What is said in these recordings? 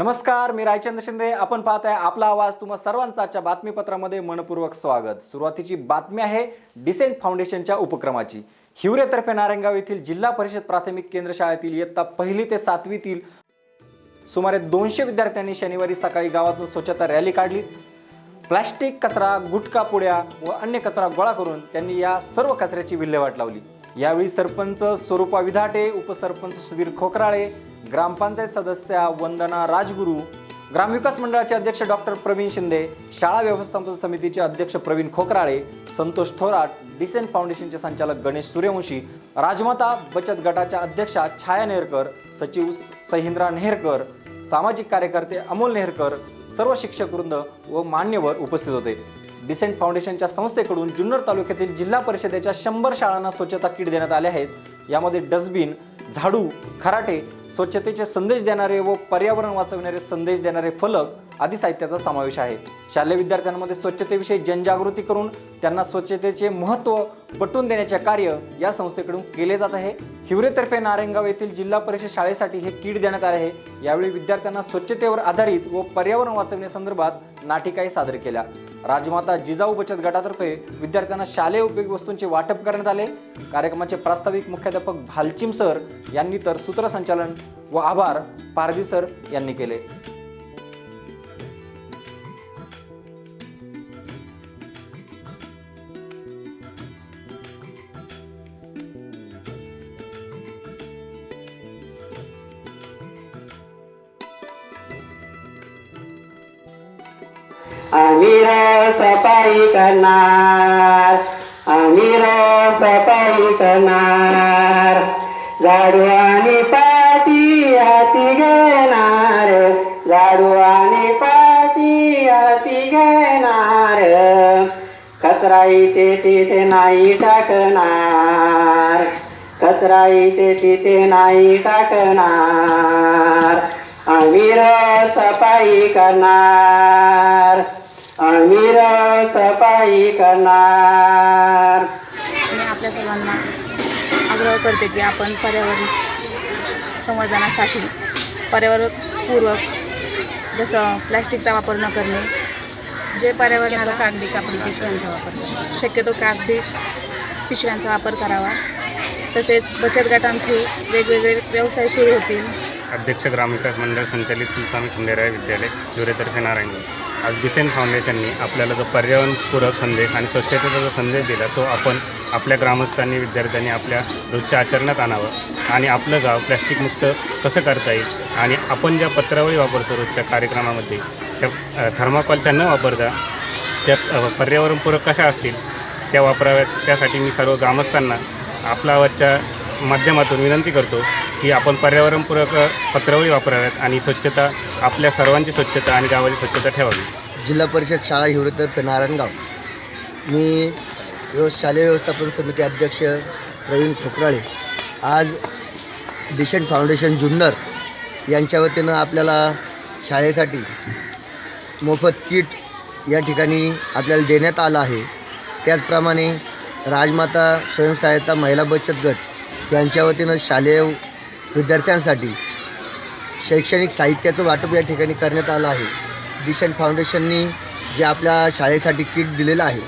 नमस्कार मी रायचंद्र शिंदे. आपण पाहत आहे आपला आवाज तुम्हा सर्वांचा आजच्या बातमीपत्रामध्ये मनपूर्वक स्वागत. सुरुवातीची बातमी आहे डिसेंट फाउंडेशनच्या उपक्रमाची. हिवरेतर्फे नारायणगाव येथील जिल्हा परिषद प्राथमिक केंद्र शाळेतील इयत्ता पहिली ते सातवीतील सुमारे दोनशे विद्यार्थ्यांनी शनिवारी सकाळी गावातून स्वच्छता रॅली काढली. प्लॅस्टिक कचरा गुटखा पुड्या व अन्य कचरा गोळा करून त्यांनी या सर्व कचऱ्याची विल्हेवाट लावली. यावेळी सरपंच स्वरूपा विधाटे उपसरपंच सुधीर खोकराळे ग्रामपंचायत सदस्या वंदना राजगुरू ग्रामविकास मंडळाचे अध्यक्ष डॉक्टर प्रवीण शिंदे शाळा व्यवस्थापन समितीचे अध्यक्ष प्रवीण खोकराळे संतोष थोराट डिसेंट फाउंडेशनचे संचालक गणेश सूर्यवंशी राजमाता बचत गटाच्या अध्यक्षा छाया नेहरकर सचिव सहिंद्रा नेहरकर सामाजिक कार्यकर्ते अमोल नेहरकर सर्व शिक्षक वृंद व मान्यवर उपस्थित होते. डिसेंट फाउंडेशनच्या संस्थेकडून जुन्नर तालुक्यातील जिल्हा परिषदेच्या शंभर शाळांना स्वच्छता किट देण्यात आल्या आहेत. यामध्ये डस्टबिन झाडू खराटे स्वच्छतेचे संदेश देणारे व पर्यावरण वाचवणारे संदेश देणारे फलक आदी साहित्याचा समावेश आहे. शालेय विद्यार्थ्यांमध्ये स्वच्छतेविषयी जनजागृती करून त्यांना स्वच्छतेचे महत्त्व पटवून देण्याचे कार्य या संस्थेकडून केले जात आहे. हिवरेतर्फे नारायणगाव येथील जिल्हा परिषद शाळेसाठी हे किट देण्यात आले आहे. यावेळी विद्यार्थ्यांना स्वच्छतेवर आधारित व पर्यावरण वाचवण्यासंदर्भात नाटिकाही सादर केल्या. राजमाता जिजाऊ बचत गटातर्फे विद्यार्थ्यांना शालेय उपयोगी वस्तूंचे वाटप करण्यात आले. कार्यक्रमाचे प्रास्ताविक मुख्याध्यापक भालचिम सर यांनी तर सूत्रसंचालन व आभार पारदी सर यांनी केले. आम्ही रो सफाई करणार आम्ही रो सफाई करणार. झाडू आणि पाठी हाती घेणार झाडू आणि पाटी हाती घेणार. कचरा इथे तिथे नाही टाकणार कचरा इथे तिथे नाही टाकणार. आम्ही रो सफाई करणार. आम्ही रो करणार. मी आपल्या सर्वांना आग्रह करते की आपण पर्यावरण संवर्धनासाठी पर्यावरणपूर्वक जसं प्लॅस्टिकचा वापर न करणे जे पर्यावरणाला कागदी कापडी पिशव्यांचा वापर करणे शक्यतो कागदी पिशव्यांचा वापर करावा. तसेच बचत गटांचे वेगवेगळे व्यवसाय सुरू होतील. अध्यक्ष ग्रामविकास मंडळ संचालित कुलस्वामी खंडेराय विद्यालय हिवरेतर्फे नारायणगाव आज डिसेंट फाउंडेशननी आपल्याला जो पर्यावरणपूरक संदेश आणि स्वच्छतेचा जो संदेश दिला तो आपण आपल्या ग्रामस्थांनी विद्यार्थ्यांनी आपल्या रोजच्या आचरणात आणावं आणि आपलं गाव प्लॅस्टिकमुक्त कसं करता येईल आणि आपण ज्या पत्रावळी वापरतो रोजच्या कार्यक्रमामध्ये त्या थर्माकॉलच्या न वापरता त्या पर्यावरणपूरक कशा असतील त्या वापराव्यात. त्यासाठी मी सर्व ग्रामस्थांना आपला आवाजच्या माध्यमातून विनंती करतो की आपण पर्यावरणपूरक पत्रावळी वापराव्यात आणि स्वच्छता आपल्या सर्वांची स्वच्छता आणि गावाची स्वच्छता ठेवावी. जिल्हा परिषद शाळा हिवरेतर्फे नारायणगाव. मी व्यव शालेय व्यवस्थापन समिती अध्यक्ष प्रवीण खोकराळे. आज डिशंट फाउंडेशन जुन्नर यांच्या वतीनं आपल्याला शाळेसाठी मोफत किट या ठिकाणी आपल्याला देण्यात आलं आहे. त्याचप्रमाणे राजमाता स्वयंसहायता महिला बचत गट यांच्या वतीनं शालेय विद्यार्थ्यांसाठी शैक्षणिक साहित्याचं वाटप या ठिकाणी करण्यात आलं आहे. डिसेंट फाउंडेशननी जे आपल्या शाळेसाठी किट दिलेलं आहे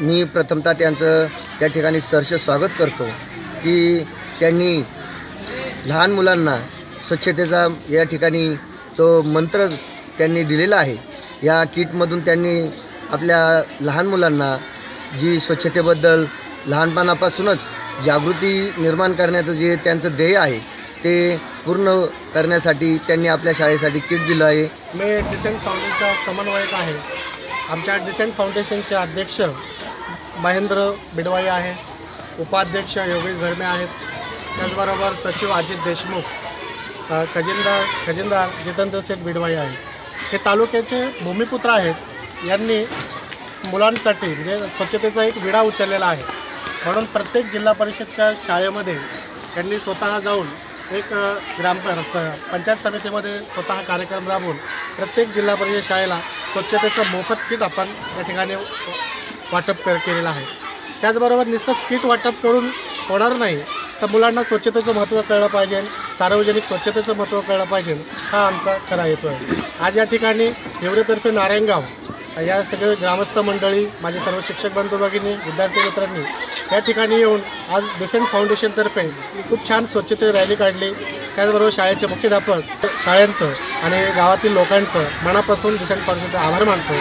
मी प्रथमतः त्यांचं त्या ठिकाणी सहर्ष स्वागत करतो की त्यांनी लहान मुलांना स्वच्छतेचा या ठिकाणी जो मंत्र त्यांनी दिलेला आहे या किटमधून त्यांनी आपल्या लहान मुलांना जी स्वच्छतेबद्दल लहानपणापासूनच जागृती निर्माण करण्याचं जे त्यांचं ध्येय आहे ते पूर्ण करण्यासाठी त्यांनी आपल्या शाळेसाठी किट दिलं आहे. मी डिसेंट फाउंडेशनचा समन्वयक आहे. आमच्या डिसेंट फाउंडेशनचे अध्यक्ष महेंद्र बिडवाई आहे. उपाध्यक्ष योगेश धर्मे आहेत. त्याचबरोबर सचिव अजित देशमुख खजिनदार खजिनदार जितेंद्र सेठ बिडवाई आहे हे तालुक्याचे भूमिपुत्र आहेत. यांनी मुलांसाठी म्हणजे स्वच्छतेचा एक विडा उचललेला आहे. म्हणून प्रत्येक जिल्हा परिषदच्या शाळेमध्ये त्यांनी स्वतः जाऊन एक ग्राम स- पंचायत समितीमध्ये स्वतः कार्यक्रम राबवून प्रत्येक जिल्हा परिषद शाळेला स्वच्छतेचं मोफत किट आपण या ठिकाणी वाटप कर केलेलं आहे. त्याचबरोबर निसच किट वाटप करून होणार नाही तर मुलांना स्वच्छतेचं महत्त्व कळलं पाहिजे सार्वजनिक स्वच्छतेचं महत्त्व कळलं पाहिजे हा आमचा खरा हेतू आहे. आज या ठिकाणी हिवरेतर्फे नारायणगाव या सगळे ग्रामस्थ मंडळी माझे सर्व शिक्षक बंधू भगिनी विद्यार्थी मित्रांनी या ठिकाणी येऊन आज डिसेंट फाउंडेशनतर्फे खूप छान स्वच्छते रॅली काढली. त्याचबरोबर शाळेचे मुख्याध्यापक शाळांचं आणि गावातील लोकांचं मनापासून डिसेंट फाउंडेशनचा आभार मानतो.